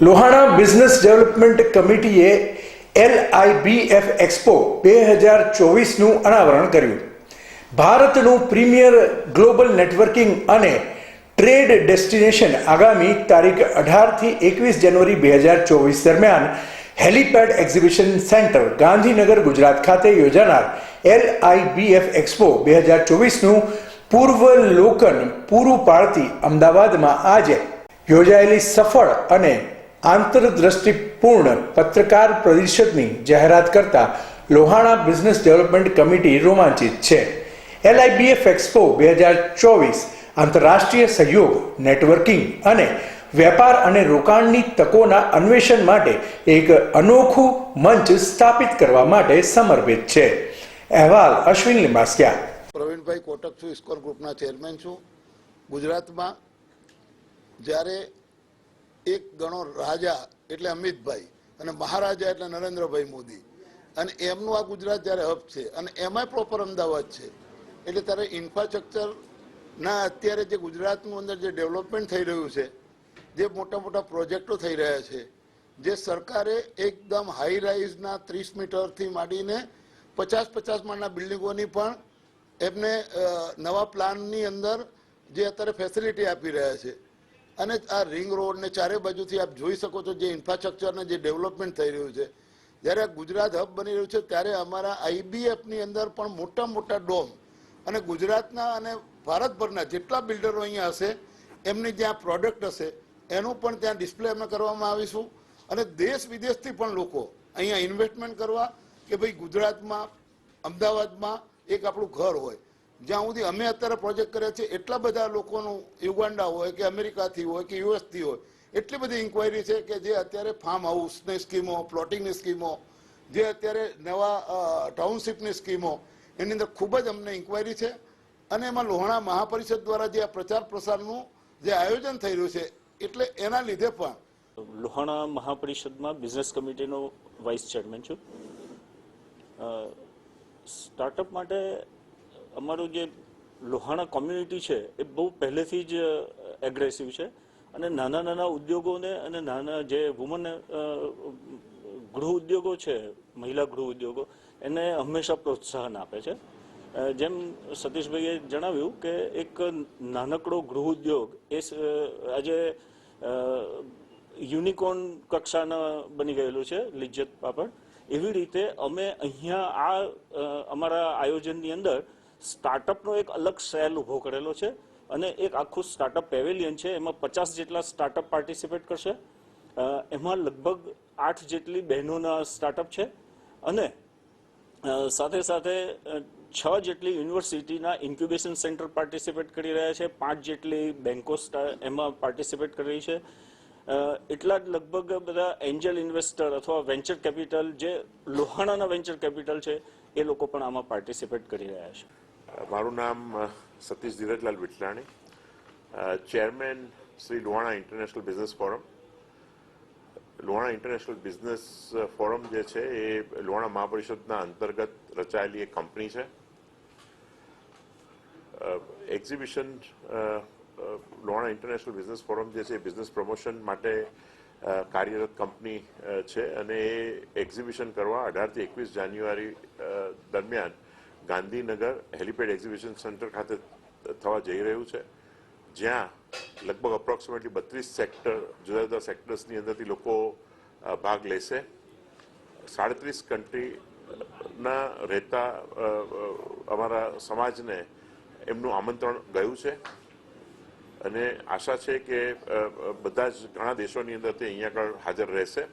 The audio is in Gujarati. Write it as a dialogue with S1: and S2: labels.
S1: Lohana business development કમિટીએ L I B F expo બે હજાર ચોવીસનું અનાવરણ કર્યું. ભારતનું પ્રીમિયર ગ્લોબલ નેટવર્કિંગ અને ટ્રેડ ડેસ્ટિનેશન આગામી તારીખ અઢારથી એકવીસ જાન્યુઆરી બે હજાર ચોવીસ દરમિયાન helipad exhibition centre Gandhinagar Gujarat ખાતે યોજાનાર એલઆઈબીએફ એક્સપો બે હજાર ચોવીસનું પૂર્વલોકન પૂરું પાડતી અમદાવાદમાં આજે યોજાયેલી સફળ અને આંતરદ્રષ્ટિપૂર્ણ પત્રકાર પરિષદની જાહેરાત કરતા લોહાણા બિઝનેસ ડેવલપમેન્ટ કમિટી રોમાંચિત છે. એલઆઈબીએફ એક્સપો બે હજાર ચોવીસ આંતરરાષ્ટ્રીય સહયોગ, નેટવર્કિંગ અને વેપાર અને રોકાણની તકોના અન્વેષણ માટે એક અનોખું મંચ સ્થાપિત કરવા માટે સમર્પિત છે. અહેવાલ અશ્વિન લિંબાસ્કિયા
S2: પ્રવીણભાઈ કોટક છું ઇસ્કોર ગ્રુપના ચેરમેન છું. ગુજરાતમાં જ્યારે એક ગણો રાજા એટલે અમિતભાઈ અને મહારાજા એટલે નરેન્દ્રભાઈ મોદી. અને એમનું આ ગુજરાત જ્યારે હબ છે અને એમાંય પ્રોપર અમદાવાદ છે. એટલે ત્યારે ઇન્ફ્રાસ્ટ્રક્ચરના અત્યારે જે ગુજરાતનું અંદર જે ડેવલપમેન્ટ થઈ રહ્યું છે, જે મોટા મોટા પ્રોજેક્ટો થઈ રહ્યા છે, જે સરકારે એકદમ હાઈ રાઇઝના ત્રીસ મીટરથી માંડીને પચાસ પચાસ માળના બિલ્ડિંગોની પણ એમને નવા પ્લાનની અંદર જે અત્યારે ફેસિલિટી આપી રહ્યા છે. અને આ રિંગ રોડ ને ચારે બાજુથી આપ જોઈ શકો છો જે ઇન્ફ્રાસ્ટ્રક્ચરને જે ડેવલપમેન્ટ થઈ રહ્યું છે. જ્યારે ગુજરાત હબ બની રહ્યું છે, ત્યારે અમારા આઈબીએફની અંદર પણ મોટા મોટા ડોમ અને ગુજરાતના અને ભારતભરના જેટલા બિલ્ડરો અહીંયા હશે, એમની જ્યાં પ્રોડક્ટ હશે, એનું પણ ત્યાં ડિસ્પ્લે અમે કરવામાં આવીશું. અને દેશ વિદેશથી પણ લોકો અહીંયા ઇન્વેસ્ટમેન્ટ કરવા કે ભાઈ ગુજરાતમાં, અમદાવાદમાં એક આપણું ઘર હોય. જ્યાં સુધી અમે અત્યારે પ્રોજેક્ટ કર્યા છે એટલા બધા લોકોનું યુગાન્ડા હોય કે અમેરિકાથી હોય કે યુએસથી હોય, એટલી બધી ઇન્કવાયરી છે કે જે અત્યારે ફાર્મ હાઉસની સ્કીમો પ્લોટિંગની સ્કીમો જે અત્યારે નવા ટાઉનશીપની સ્કીમો એની અંદર ખૂબ જ અમને ઇન્કવાયરી છે. અને એમાં લોહાણા મહાપરિષદ દ્વારા જે આ પ્રચાર પ્રસારનું જે આયોજન થઈ રહ્યું છે, એટલે એના લીધે પણ.
S3: લોહાણા મહાપરિષદમાં બિઝનેસ કમિટીનો વાઇસ ચેરમેન છું. સ્ટાર્ટઅપ માટે અમારું જે લોહાણા કોમ્યુનિટી છે, એ બહુ પહેલેથી જ એગ્રેસિવ છે. અને નાના નાના ઉદ્યોગોને અને નાના જે વુમન ગૃહ ઉદ્યોગો છે, મહિલા ગૃહ ઉદ્યોગો, એને હંમેશા પ્રોત્સાહન આપે છે. જેમ સતીશભાઈએ જણાવ્યું કે એક નાનકડો ગૃહ ઉદ્યોગ એ આજે યુનિકોર્ન કક્ષાના બની ગયેલું છે, લિજ્જત પાપડ. એવી રીતે અમે અહીંયા આ અમારા આયોજનની અંદર સ્ટાર્ટઅપનો એક અલગ સેલ ઊભો કરેલો છે અને એક આખું સ્ટાર્ટઅપ પેવેલિયન છે. એમાં પચાસ જેટલા સ્ટાર્ટઅપ પાર્ટિસિપેટ કરશે. એમાં લગભગ આઠ જેટલી બહેનોના સ્ટાર્ટઅપ છે અને સાથે સાથે છ જેટલી યુનિવર્સિટીના ઇન્ક્યુબેશન સેન્ટર પાર્ટિસિપેટ કરી રહ્યા છે. પાંચ જેટલી બેન્કો એમાં પાર્ટિસિપેટ કરી રહી છે. એટલા જ લગભગ બધા એન્જલ ઇન્વેસ્ટર અથવા વેન્ચર કેપિટલ જે લોહાણાના વેન્ચર કેપિટલ છે, એ લોકો પણ આમાં પાર્ટિસિપેટ કરી રહ્યા છે.
S4: મારું નામ Satish Dhirajlal Vithlani chairman Shri Lohana international business forum. Lohana international business forum જે છે એ લોહાણા મહાપરિષદના અંતર્ગત રચાયેલી એક કંપની છે. Exhibition Lohana international business forum જે છે એ બિઝનેસ પ્રમોશન માટે કાર્યરત કંપની છે અને એ એક્ઝિબિશન કરવા અઢારથી એકવીસ જાન્યુઆરી દરમિયાન ગાંધીનગર હેલિપેડ એક્ઝિબિશન સેન્ટર ખાતે થવા જઈ રહ્યું છે. જ્યાં લગભગ અપ્રોક્સિમેટલી બત્રીસ સેક્ટર જુદા જુદા સેક્ટર્સની અંદરથી લોકો ભાગ લેશે. સાડત્રીસ કન્ટ્રીના રહેતા અમારા સમાજને એમનું આમંત્રણ ગયું છે. અને આશા છે કે બધા જ ઘણા દેશોની અંદર તે અહીંયા આગળ હાજર રહેશે.